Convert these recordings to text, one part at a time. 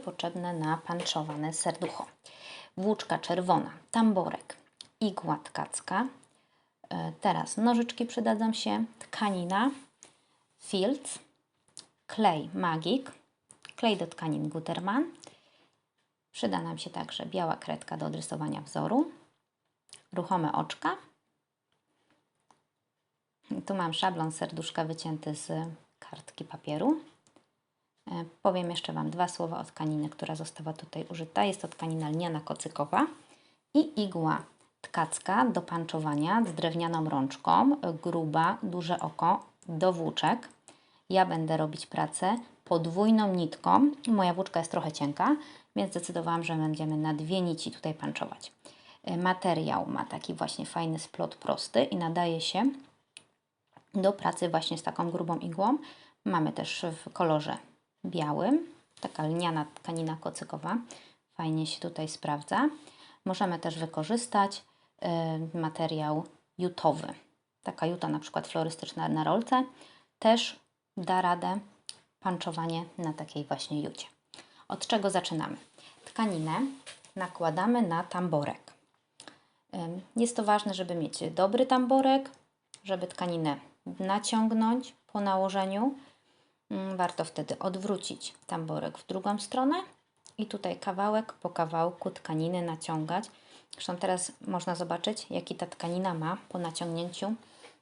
potrzebne na panczowane serducho. Włóczka czerwona, tamborek, igła tkacka. E, Teraz nożyczki przydadzą się, tkanina, Fields, klej Magic, klej do tkanin Gutermann. Przyda nam się także biała kredka do odrysowania wzoru, ruchome oczka. Tu mam szablon serduszka wycięty z kartki papieru. E, Powiem jeszcze Wam dwa słowa o tkaniny, która została tutaj użyta. Jest to tkanina lniana kocykowa i igła tkacka do panczowania z drewnianą rączką, gruba, duże oko do włóczek. Ja będę robić pracę podwójną nitką. Moja włóczka jest trochę cienka, więc zdecydowałam, że będziemy na dwie nici tutaj panczować. E, Materiał ma taki właśnie fajny splot prosty i nadaje się do pracy właśnie z taką grubą igłą. Mamy też w kolorze białym, taka lniana tkanina kocykowa. Fajnie się tutaj sprawdza. Możemy też wykorzystać y, materiał jutowy. Taka juta na przykład florystyczna na rolce też da radę panczowanie na takiej właśnie jucie. Od czego zaczynamy? Tkaninę nakładamy na tamborek. Jest to ważne, żeby mieć dobry tamborek, żeby tkaninę naciągnąć po nałożeniu. Mm, Warto wtedy odwrócić tamborek w drugą stronę i tutaj kawałek po kawałku tkaniny naciągać. Zresztą teraz można zobaczyć, jaki ta tkanina ma po naciągnięciu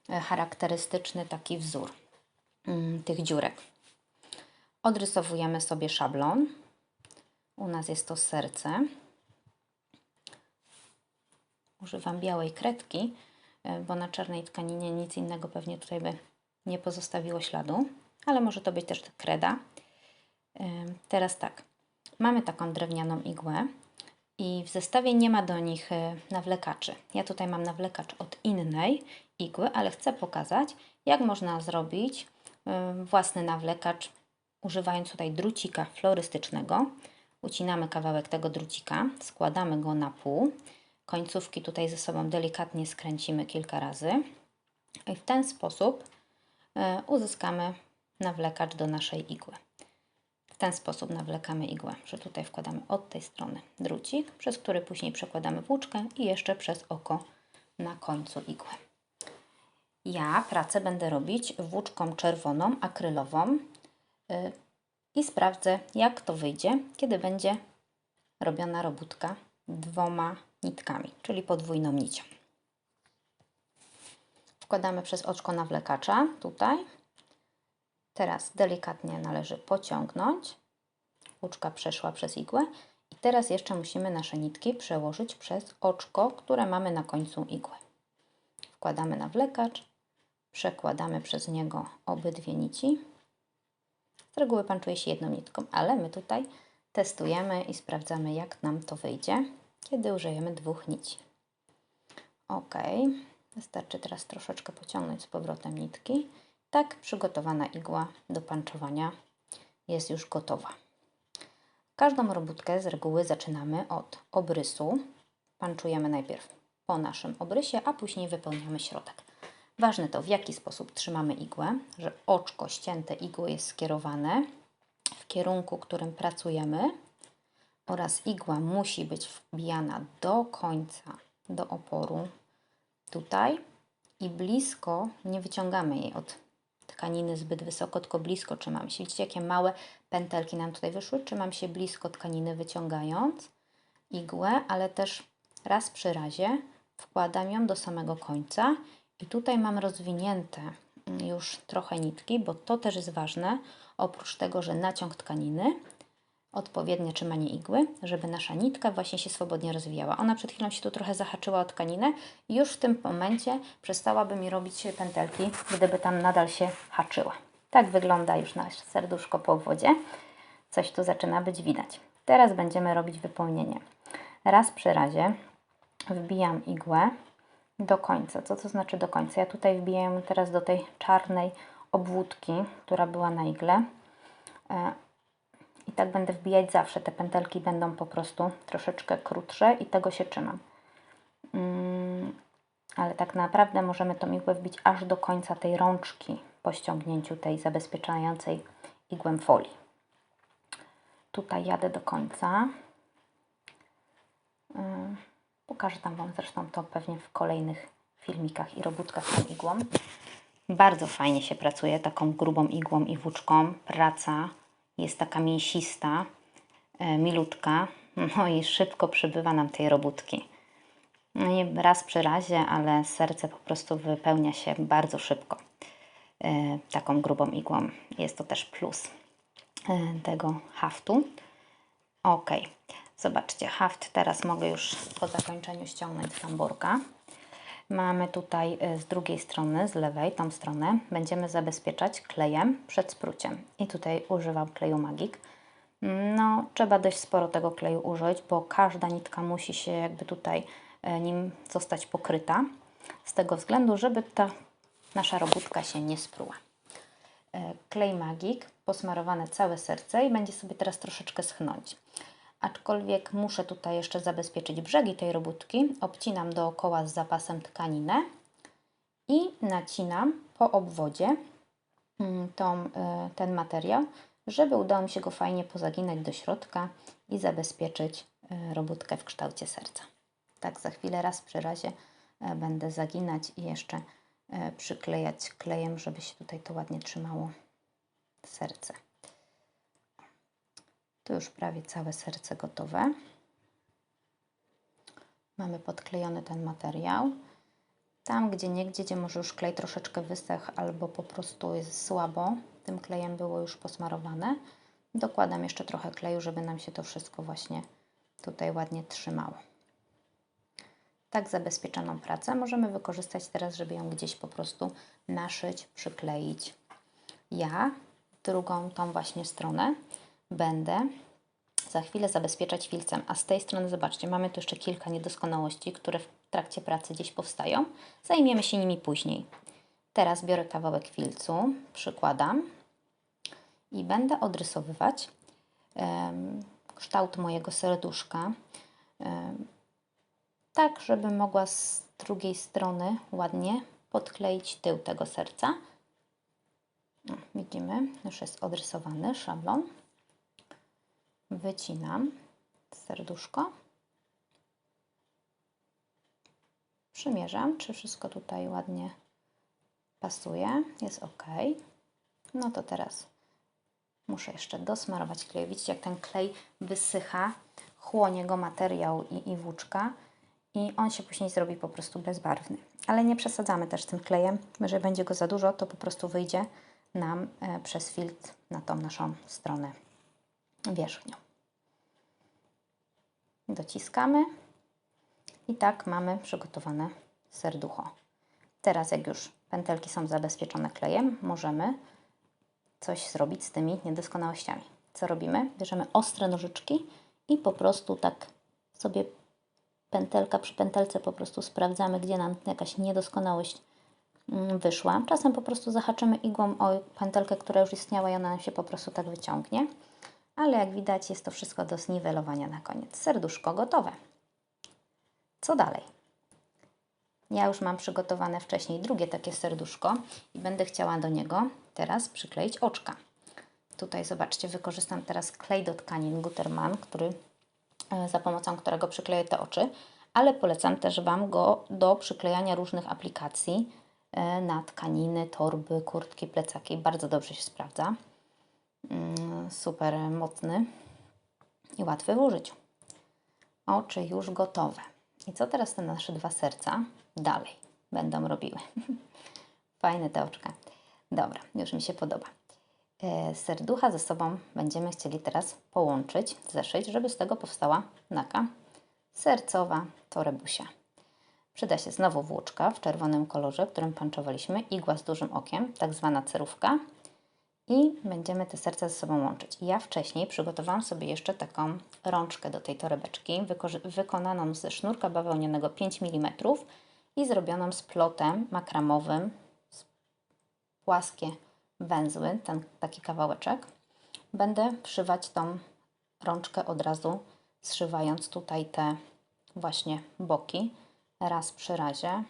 e, charakterystyczny taki wzór mm, tych dziurek. Odrysowujemy sobie szablon. U nas jest to serce. Używam białej kredki, e, bo na czarnej tkaninie nic innego pewnie tutaj by nie pozostawiło śladu, ale może to być też kreda. Teraz tak, mamy taką drewnianą igłę i w zestawie nie ma do nich e, nawlekaczy. Ja tutaj mam nawlekacz od innej igły, ale chcę pokazać, jak można zrobić e, własny nawlekacz, używając tutaj drucika florystycznego. Ucinamy kawałek tego drucika, składamy go na pół. Końcówki tutaj ze sobą delikatnie skręcimy kilka razy. I w ten sposób e, uzyskamy nawlekacz do naszej igły. W ten sposób nawlekamy igłę, że tutaj wkładamy od tej strony drucik, przez który później przekładamy włóczkę i jeszcze przez oko na końcu igły. Ja pracę będę robić włóczką czerwoną, akrylową y, i sprawdzę, jak to wyjdzie, kiedy będzie robiona robótka dwoma nitkami, czyli podwójną nicią. Wkładamy przez oczko nawlekacza tutaj. Teraz delikatnie należy pociągnąć. Włóczka przeszła przez igłę. I teraz jeszcze musimy nasze nitki przełożyć przez oczko, które mamy na końcu igły. Wkładamy nawlekacz, przekładamy przez niego obydwie nici. Z reguły panczuje się jedną nitką, ale my tutaj testujemy i sprawdzamy, jak nam to wyjdzie, kiedy użyjemy dwóch nici. Ok, wystarczy teraz troszeczkę pociągnąć z powrotem nitki. Tak przygotowana igła do panczowania jest już gotowa. Każdą robótkę z reguły zaczynamy od obrysu. Panczujemy najpierw po naszym obrysie, a później wypełniamy środek. Ważne to, w jaki sposób trzymamy igłę, że oczko ścięte igły jest skierowane w kierunku, którym pracujemy oraz igła musi być wbijana do końca, do oporu tutaj i blisko, nie wyciągamy jej od tkaniny zbyt wysoko, tylko blisko trzymamy się. Widzicie, jakie małe pętelki nam tutaj wyszły? Trzymam się blisko tkaniny, wyciągając igłę, ale też raz przy razie wkładam ją do samego końca i tutaj mam rozwinięte już trochę nitki, bo to też jest ważne, oprócz tego, że naciąg tkaniny, odpowiednie trzymanie igły, żeby nasza nitka właśnie się swobodnie rozwijała. Ona przed chwilą się tu trochę zahaczyła o tkaninę i już w tym momencie przestałaby mi robić pętelki, gdyby tam nadal się haczyła. Tak wygląda już nasze serduszko po obwodzie. Coś tu zaczyna być widać. Teraz będziemy robić wypełnienie. Raz przy razie wbijam igłę do końca. Co to znaczy do końca? Ja tutaj wbijam teraz do tej czarnej obwódki, która była na igle. I tak będę wbijać zawsze. Te pętelki będą po prostu troszeczkę krótsze i tego się trzymam. Mm, ale tak naprawdę możemy tą igłę wbić aż do końca tej rączki po ściągnięciu tej zabezpieczającej igłem folii. tutaj jadę do końca. Yy, Pokażę tam Wam zresztą to pewnie w kolejnych filmikach i robótkach tą igłą. Bardzo fajnie się pracuje taką grubą igłą i włóczką. Praca jest taka mięsista, e, miluczka, no i szybko przybywa nam tej robótki. No nie raz przy razie, ale serce po prostu wypełnia się bardzo szybko e, taką grubą igłą. Jest to też plus e, tego haftu. Ok, zobaczcie, haft teraz mogę już po zakończeniu ściągnąć z tamborka. Mamy tutaj e, z drugiej strony, z lewej, tą stronę, będziemy zabezpieczać klejem przed spruciem. I tutaj używam kleju Magic. No, trzeba dość sporo tego kleju użyć, bo każda nitka musi się jakby tutaj e, nim zostać pokryta. Z tego względu, żeby ta nasza robótka się nie spruła. E, Klej Magic, posmarowane całe serce i będzie sobie teraz troszeczkę schnąć. Aczkolwiek muszę tutaj jeszcze zabezpieczyć brzegi tej robótki. Obcinam dookoła z zapasem tkaninę i nacinam po obwodzie mm, tą, y, ten materiał, żeby udało mi się go fajnie pozaginać do środka i zabezpieczyć y, robótkę w kształcie serca. Tak za chwilę raz przy razie y, będę zaginać i jeszcze przyklejać klejem, żeby się tutaj to ładnie trzymało serce. Tu już prawie całe serce gotowe. Mamy podklejony ten materiał. Tam, gdzie niegdzie, gdzie może już klej troszeczkę wysech albo po prostu jest słabo, tym klejem było już posmarowane. Dokładam jeszcze trochę kleju, żeby nam się to wszystko właśnie tutaj ładnie trzymało. Tak zabezpieczoną pracę możemy wykorzystać teraz, żeby ją gdzieś po prostu naszyć, przykleić. Ja drugą tą właśnie stronę będę za chwilę zabezpieczać filcem. A z tej strony, zobaczcie, mamy tu jeszcze kilka niedoskonałości, które w trakcie pracy gdzieś powstają. Zajmiemy się nimi później. Teraz biorę kawałek filcu, przykładam i będę odrysowywać um, kształt mojego serduszka, um, tak żeby mogła z drugiej strony ładnie podkleić tył tego serca. Widzimy, już jest odrysowany szablon wycinam serduszko. Przymierzam, czy wszystko tutaj ładnie pasuje. Jest ok. No to teraz muszę jeszcze dosmarować klej. Widzicie, jak ten klej wysycha, chłonie go materiał i, i włóczka i on się później zrobi po prostu bezbarwny. Ale nie przesadzamy też tym klejem. Jeżeli będzie go za dużo, to po prostu wyjdzie nam e, przez filtr na tą naszą stronę wierzchnią. Dociskamy i tak mamy przygotowane serducho. Teraz jak już pętelki są zabezpieczone klejem, możemy coś zrobić z tymi niedoskonałościami. Co robimy? Bierzemy ostre nożyczki i po prostu tak sobie pętelka przy pętelce po prostu sprawdzamy, gdzie nam jakaś niedoskonałość mm, wyszła. Czasem po prostu zahaczymy igłą o pętelkę, która już istniała i ona nam się po prostu tak wyciągnie ale jak widać jest to wszystko do zniwelowania na koniec. Serduszko gotowe. Co dalej? Ja już mam przygotowane wcześniej drugie takie serduszko i będę chciała do niego teraz przykleić oczka. Tutaj zobaczcie, wykorzystam teraz klej do tkanin Gutermann, który, e, za pomocą którego przykleję te oczy, ale polecam też Wam go do przyklejania różnych aplikacji e, na tkaniny, torby, kurtki, plecaki. Bardzo dobrze się sprawdza. Mm, super mocny i łatwy w użyciu. Oczy już gotowe. I co teraz te nasze dwa serca dalej będą robiły? Fajne te oczka. Dobra, już mi się podoba. E, serducha ze sobą będziemy chcieli teraz połączyć, zeszyć, żeby z tego powstała naka sercowa torebusia. Przyda się znowu włóczka w czerwonym kolorze, którym panczowaliśmy, igła z dużym okiem, tak zwana cerówka i będziemy te serca ze sobą łączyć. Ja wcześniej przygotowałam sobie jeszcze taką rączkę do tej torebeczki, wykonaną ze sznurka bawełnianego 5 mm i zrobioną z plotem makramowym, płaskie węzły, ten taki kawałeczek. Będę wszywać tą rączkę od razu, zszywając tutaj te właśnie boki raz przy razie.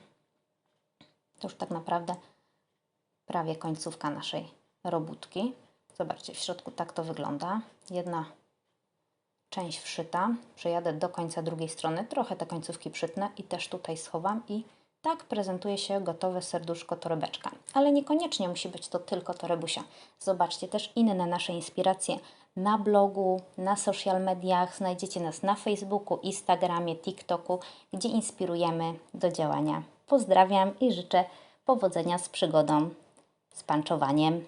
To już tak naprawdę prawie końcówka naszej robótki. Zobaczcie, w środku tak to wygląda. Jedna część wszyta. Przejadę do końca drugiej strony, trochę te końcówki przytnę i też tutaj schowam i tak prezentuje się gotowe serduszko torebeczka. Ale niekoniecznie musi być to tylko torebusia. Zobaczcie też inne nasze inspiracje na blogu, na social mediach. Znajdziecie nas na Facebooku, Instagramie, TikToku, gdzie inspirujemy do działania. Pozdrawiam i życzę powodzenia z przygodą z panczowaniem.